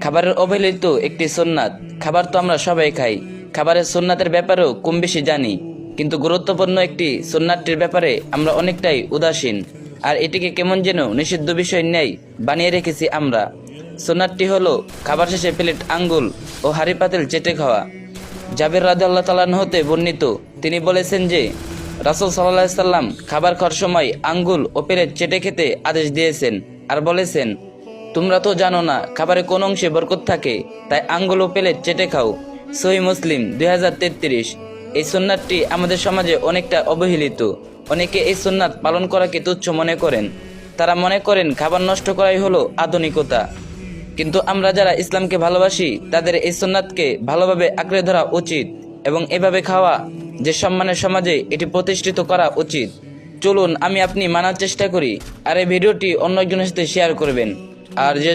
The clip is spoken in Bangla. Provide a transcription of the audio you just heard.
খাবারের অবহেলিত একটি সোননাথ খাবার তো আমরা সবাই খাই। খাবারের সোননাথের ব্যাপারেও কম বেশি জানি। কিন্তু গুরুত্বপূর্ণ একটি সোননাথটির ব্যাপারে আমরা অনেকটাই উদাসীন। আর এটিকে কেমন যেন নিষিদ্ধ বিষয় নেই বানিয়ে রেখেছি আমরা। সোননাথটি হলো খাবার শেষে প্লেট আঙ্গুল ও হাড়ি পাতিল চেটে খাওয়া। জাবির রাজা আল্লাহ তালান হতে বর্ণিত, তিনি বলেছেন যে, রাসুল সাল্লাহ সাল্লাম খাবার খাওয়ার সময় আঙ্গুল ও প্লেট চেটে খেতে আদেশ দিয়েছেন। আর বলেছেন তোমরা তো জানো না, খাবারে কোন অংশে বরকত থাকে, তাই আঙ্গুল ও প্লেট চেটে খাও। সহি মুসলিম দুই হাজার তেত্রিশ। এই সুন্নাতটি আমাদের সমাজে অনেকটা অবহেলিত। অনেকে এই সুন্নাত পালন করাকে তুচ্ছ মনে করেন। তারা মনে করেন খাবার নষ্ট করাই হলো আধুনিকতা। কিন্তু আমরা যারা ইসলামকে ভালোবাসি, তাদের এই সুন্নাতকে ভালোভাবে আঁকড়ে ধরা উচিত এবং এভাবে খাওয়া যে সম্মানের সমাজে এটি প্রতিষ্ঠিত করা উচিত। চলুন, আমি আপনি মানার চেষ্টা করি, আর এই ভিডিওটি অন্য একজনের সাথে শেয়ার করবেন। আর যে